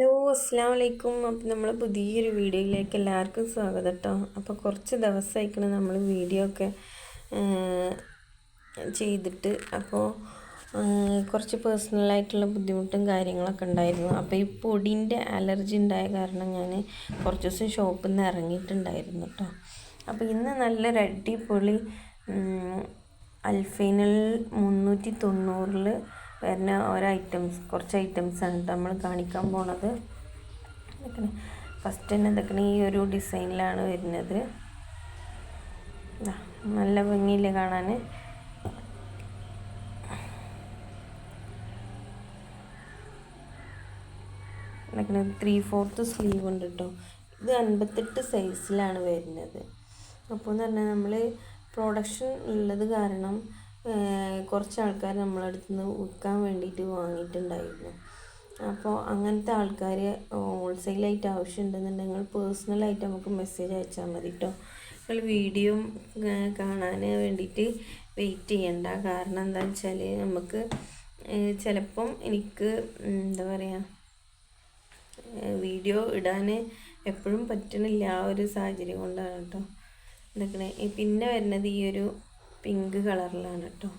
Hello അസ്സാം വലൈക്കും അപ്പം നമ്മൾ പുതിയൊരു വീഡിയോയിലേക്ക് എല്ലാവർക്കും സ്വാഗതം കേട്ടോ അപ്പോൾ കുറച്ച് ദിവസമായിക്കണ് നമ്മൾ വീഡിയോ ഒക്കെ ചെയ്തിട്ട്. അപ്പോൾ കുറച്ച് പേഴ്സണലായിട്ടുള്ള ബുദ്ധിമുട്ടും കാര്യങ്ങളൊക്കെ ഉണ്ടായിരുന്നു. അപ്പോൾ ഈ പൊടിന്റെ അലർജി ഉണ്ടായ കാരണം ഞാൻ കുറച്ച് ദിവസം ഷോപ്പിൽ നിന്ന് ഇറങ്ങിയിട്ടുണ്ടായിരുന്നു കേട്ടോ അപ്പോൾ ഇന്ന് നല്ലൊരു അടിപൊളി അൽഫൈനൽ മുന്നൂറ്റി തൊണ്ണൂറിൽ വരുന്ന ഓരോ ഐറ്റംസ് കുറച്ച് ഐറ്റംസാണ് നമ്മൾ കാണിക്കാൻ പോണത്. ഫസ്റ്റ് തന്നെ ഇതൊക്കെ ഈ ഒരു ഡിസൈനിലാണ് വരുന്നത്. നല്ല ഭംഗിയില്ലേ കാണാൻ ത്രീ ഫോർത്ത് സ്ലീവ് ഉണ്ട് കേട്ടോ ഇത് അൻപത്തെട്ട് സൈസിലാണ് വരുന്നത്. അപ്പോൾ എന്ന് പറഞ്ഞാൽ നമ്മൾ പ്രൊഡക്ഷൻ ഉള്ളത് കാരണം കുറച്ച് ആൾക്കാർ നമ്മളടുത്ത് നിന്ന് വിൽക്കാൻ വേണ്ടിയിട്ട് വാങ്ങിയിട്ടുണ്ടായിരുന്നു. അപ്പോൾ അങ്ങനത്തെ ആൾക്കാർ ഹോൾസെയിലായിട്ട് ആവശ്യമുണ്ടെന്നുണ്ടെങ്കിൽ പേഴ്സണലായിട്ട് നമുക്ക് മെസ്സേജ് അയച്ചാൽ മതി കേട്ടോ നിങ്ങൾ വീഡിയോ കാണാൻ വേണ്ടിയിട്ട് വെയിറ്റ് ചെയ്യണ്ട കാരണം എന്താ വെച്ചാൽ നമുക്ക് ചിലപ്പം എനിക്ക് എന്താ പറയുക വീഡിയോ ഇടാൻ എപ്പോഴും പറ്റണില്ല ആ ഒരു സാഹചര്യം കൊണ്ടാണ് കേട്ടോ ഇതൊക്കെ പിന്നെ വരുന്നത് ഈ ഒരു പിങ്ക് കളറിലാണ് കേട്ടോ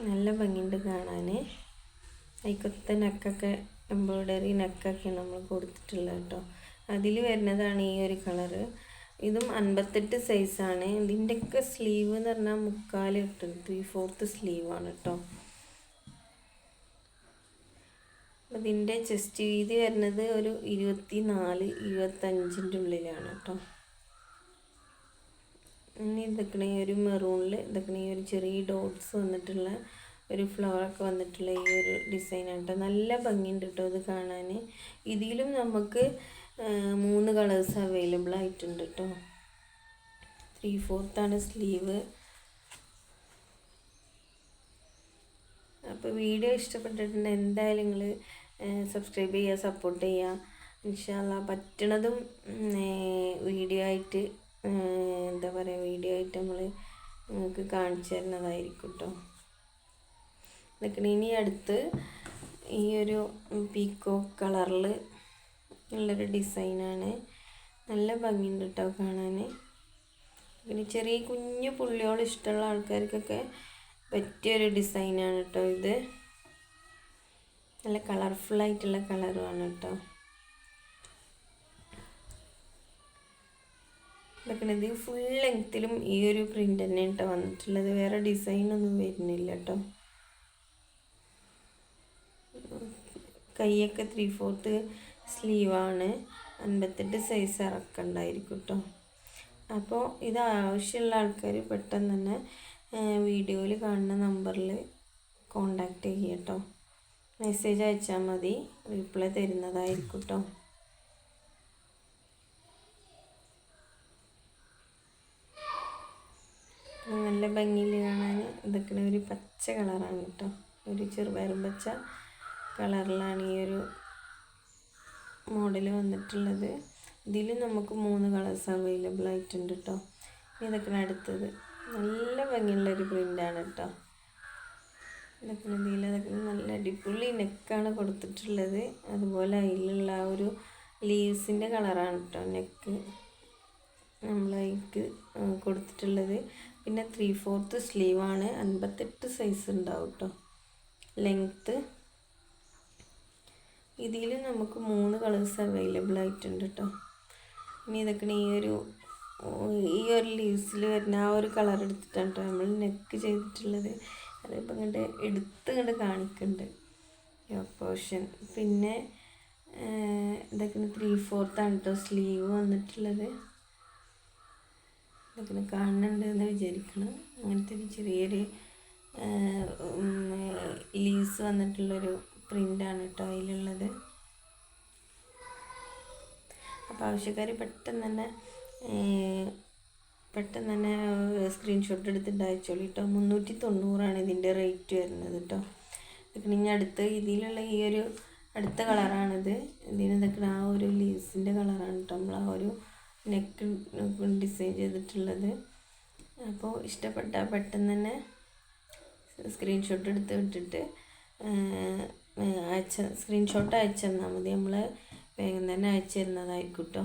നല്ല ഭംഗിയുണ്ട് കാണാൻ അതിക്കൊത്ത നെക്കൊക്കെ എംബ്രോയ്ഡറി നെക്കൊക്കെയാണ് നമ്മൾ കൊടുത്തിട്ടുള്ളത് കേട്ടോ അതിൽ വരുന്നതാണ് ഈ ഒരു കളറ്. ഇതും അൻപത്തെട്ട് സൈസാണ് ഇതിന്റെയൊക്കെ സ്ലീവ് എന്ന് പറഞ്ഞാൽ മുക്കാൽ കിട്ടും ത്രീ ഫോർത്ത് സ്ലീവാണ് കേട്ടോ ഇതിന്റെ ചെസ്റ്റ് വീതി വരുന്നത് ഒരു ഇരുപത്തി നാല് ഇരുപത്തഞ്ചിന്റെ ഉള്ളിലാണ് കേട്ടോ ഇനി ഇതൊക്കെ ഒരു മെറൂണിൽ ഇതൊക്കെ ഈ ഒരു ചെറിയ ഡോട്ട്സ് വന്നിട്ടുള്ള ഒരു ഫ്ലവറൊക്കെ വന്നിട്ടുള്ള ഈ ഒരു ഡിസൈനാണ് കേട്ടോ നല്ല ഭംഗിയുണ്ട് കേട്ടോ ഇത് കാണാൻ ഇതിലും നമുക്ക് മൂന്ന് കളേഴ്സ് അവൈലബിൾ ആയിട്ടുണ്ട് കേട്ടോ ത്രീ ഫോർത്താണ് സ്ലീവ് അപ്പോൾ വീഡിയോ ഇഷ്ടപ്പെട്ടിട്ടുണ്ട് എന്തായാലും നിങ്ങൾ സബ്സ്ക്രൈബ് ചെയ്യുക സപ്പോർട്ട് ചെയ്യുക. ഇൻഷാല്ല പറ്റണതും വീഡിയോ ആയിട്ട് എന്താ പറയുക വീഡിയോ ആയിട്ട് നമ്മൾ നിങ്ങൾക്ക് കാണിച്ചു തരുന്നതായിരിക്കും കേട്ടോ നിൽക്കണ ഇനി അടുത്ത് ഈ ഒരു പീക്കോ കളറിൽ ഉള്ളൊരു ഡിസൈനാണ് നല്ല ഭംഗിയുണ്ട് കേട്ടോ കാണാൻ പിന്നെ ചെറിയ കുഞ്ഞു പുള്ളിയോൾ ഇഷ്ടമുള്ള ആൾക്കാർക്കൊക്കെ പറ്റിയൊരു ഡിസൈനാണ് കേട്ടോ ഇത്. നല്ല കളർഫുള്ളായിട്ടുള്ള കളറുമാണ് കേട്ടോ ഇതൊക്കെ ഇത് ഫുൾ ലെങ്ത്തിലും ഈ ഒരു പ്രിന്റ് തന്നെ കേട്ടോ വന്നിട്ടുള്ളത്. വേറെ ഡിസൈനൊന്നും വരുന്നില്ല കേട്ടോ കൈയൊക്കെ ത്രീ ഫോർത്ത് സ്ലീവാണ് അൻപത്തെട്ട് സൈസ് ഇറക്കണ്ടായിരിക്കും കേട്ടോ അപ്പോൾ ഇത് ആവശ്യമുള്ള ആൾക്കാർ പെട്ടെന്ന് തന്നെ വീഡിയോയിൽ കാണുന്ന നമ്പറിൽ കോണ്ടാക്ട് ചെയ്യാം കേട്ടോ മെസ്സേജ് അയച്ചാൽ മതി. റിപ്ലൈ തരുന്നതായിരിക്കും കേട്ടോ നല്ല ഭംഗിയിൽ കാണാൻ ഇതൊക്കെ ഒരു പച്ച കളറാണ് കേട്ടോ. ഒരു ചെറുപയറും പച്ച കളറിലാണ് ഈ ഒരു മോഡൽ വന്നിട്ടുള്ളത്. ഇതിൽ നമുക്ക് മൂന്ന് കളേഴ്സ് അവൈലബിൾ ആയിട്ടുണ്ട് കേട്ടോ. ഇതൊക്കെ അടുത്തത്. നല്ല ഭംഗിയുള്ളൊരു പ്രിന്റാണ് കേട്ടോ. ഇതൊക്കെ ഇതിൽ അതൊക്കെ നല്ല അടിപൊളി നെക്കാണ് കൊടുത്തിട്ടുള്ളത്. അതുപോലെ അതിലുള്ള ആ ഒരു ലീവ്സിന്റെ കളറാണ് കേട്ടോ നെക്ക് നമ്മളതിക്ക് കൊടുത്തിട്ടുള്ളത്. പിന്നെ ത്രീ ഫോർത്ത് സ്ലീവാണ് അൻപത്തെട്ട് സൈസ് ഉണ്ടാവും കേട്ടോ ലെങ്ത്ത് ഇതിൽ നമുക്ക് മൂന്ന് കളേഴ്സ് അവൈലബിൾ ആയിട്ടുണ്ട് കേട്ടോ ഇനി ഇതൊക്കെ ഈ ഒരു ഈ ഒരു ലീവ്സിൽ വരുന്ന ആ ഒരു കളർ എടുത്തിട്ടാണ് കേട്ടോ നമ്മൾ നെക്ക് ചെയ്തിട്ടുള്ളത്. അതിപ്പോൾ ഇങ്ങോട്ട് എടുത്ത് ഇങ്ങോട്ട് കാണിക്കുന്നുണ്ട് പോർഷൻ പിന്നെ ഇതൊക്കെ ത്രീ ഫോർത്താണ് കേട്ടോ സ്ലീവ് വന്നിട്ടുള്ളത്. ഇതൊക്കെ കാണുന്നുണ്ട് എന്ന് വിചാരിക്കണം. അങ്ങനത്തെ ഒരു ചെറിയൊരു ലീസ് വന്നിട്ടുള്ളൊരു പ്രിന്റാണ് കേട്ടോ അതിലുള്ളത്. അപ്പോൾ ആവശ്യക്കാർ പെട്ടെന്ന് തന്നെ പെട്ടെന്ന് തന്നെ സ്ക്രീൻഷോട്ട് എടുത്തിട്ട് അയച്ചോളൂ കേട്ടോ മുന്നൂറ്റി തൊണ്ണൂറാണ് ഇതിന്റെ റേറ്റ് വരുന്നത് കേട്ടോ ഇതൊക്കെ ഇനി അടുത്ത ഇതിലുള്ള ഈ ഒരു അടുത്ത കളറാണിത് ഇതിന് ഇതൊക്കെ ആ ഒരു ലീവ്സിന്റെ കളറാണ് കേട്ടോ നമ്മൾ ആ ഒരു നെക്ക് ഡിസൈൻ ചെയ്തിട്ടുള്ളത്. അപ്പോൾ ഇഷ്ടപ്പെട്ടാൽ പെട്ടെന്ന് തന്നെ സ്ക്രീൻഷോട്ട് എടുത്ത് വിട്ടിട്ട് അയച്ച സ്ക്രീൻഷോട്ട് അയച്ചു തന്നാൽ മതി. നമ്മൾ വേഗം തന്നെ അയച്ചു തരുന്നതായിരിക്കും കേട്ടോ